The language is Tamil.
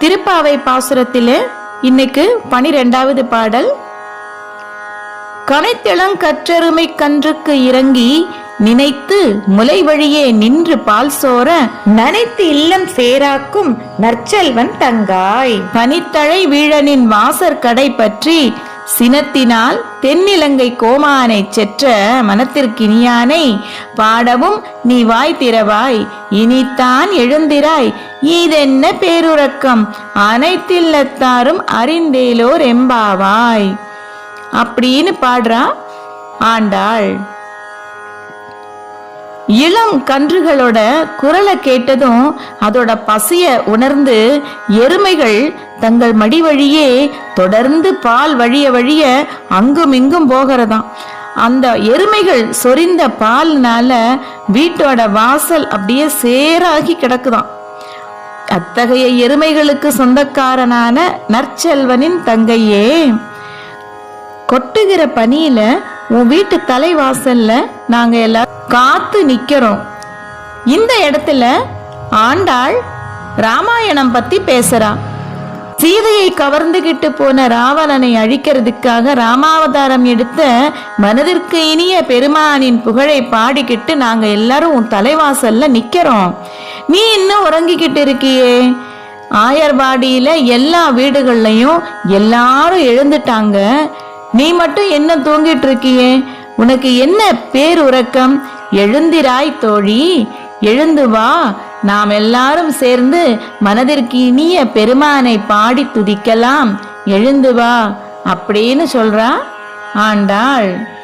திருப்பாவை பாசுரத்திலே இன்னைக்கு பனிரெண்டாவது பாடல். கனைத்திளங்கற்றருமை கன்றுக்கு இறங்கி நினைத்து முலை வழியே நின்று பால் சோர நனைத்து இல்லம் சேராக்கும் நற்செல்வன் தங்காய். பனித்தழை வீழனின் வாசற் கடை பற்றி சினத்தினால் தென்னிலங்கை கோமானை செற்ற மனத்திற்கினியானை பாடவும் நீ வாய் திறவாய் இனித்தான் எழுந்திராய் இதென்ன பேருறக்கம் அனைத்தில்லத்தாரும் அறிந்தேலோர் எம்பாவாய் அப்படின்னு பாடுறா ஆண்டாள். இளம் கன்றுகளோட குரலை கேட்டதும் அதோட பசிய உணர்ந்து எருமைகள் தங்கள் மடி வழியே தொடர்ந்து பால் வழிய வழிய அங்கும் இங்கும் போகிறதாம். அந்த எருமைகள் சொரிந்த பால்னால வீட்டோட வாசல் அப்படியே சேராகி கிடக்குதாம். அத்தகைய எருமைகளுக்கு சொந்தக்காரனான நற்செல்வனின் தங்கையே கொட்டுகிற பனியில உன் வீட்டு தலைவாசல்ல நாங்க எல்லாரும் காத்து நிக்கிறோம். இந்த இடத்துல ஆண்டாள் ராமாயணம் பத்தி பேசுறா. சீதையை கவர்ந்துகிட்டு போன ராவணனை அழிக்கிறதுக்காக ராமாவதாரம் எடுத்த மனதிற்கு இனிய பெருமானின் புகழை பாடிக்கிட்டு நாங்க எல்லாரும் உன் தலைவாசல்ல நிக்கிறோம். நீ இன்னும் உறங்கிக்கிட்டு இருக்கியே. ஆயர்வாடியில எல்லா வீடுகள்லையும் எல்லாரும் எழுந்துட்டாங்க. நீ மட்டும் என்ன தூங்கிட்டு இருக்கியே? உனக்கு என்ன பேருறக்கம்? எழுந்திராய் தோழி. எழுந்து வா. நாம் எல்லாரும் சேர்ந்து மனதிற்கு இனிய பெருமானை பாடி துதிக்கலாம். எழுந்து வா. அப்படின்னு சொல்றா ஆண்டாள்.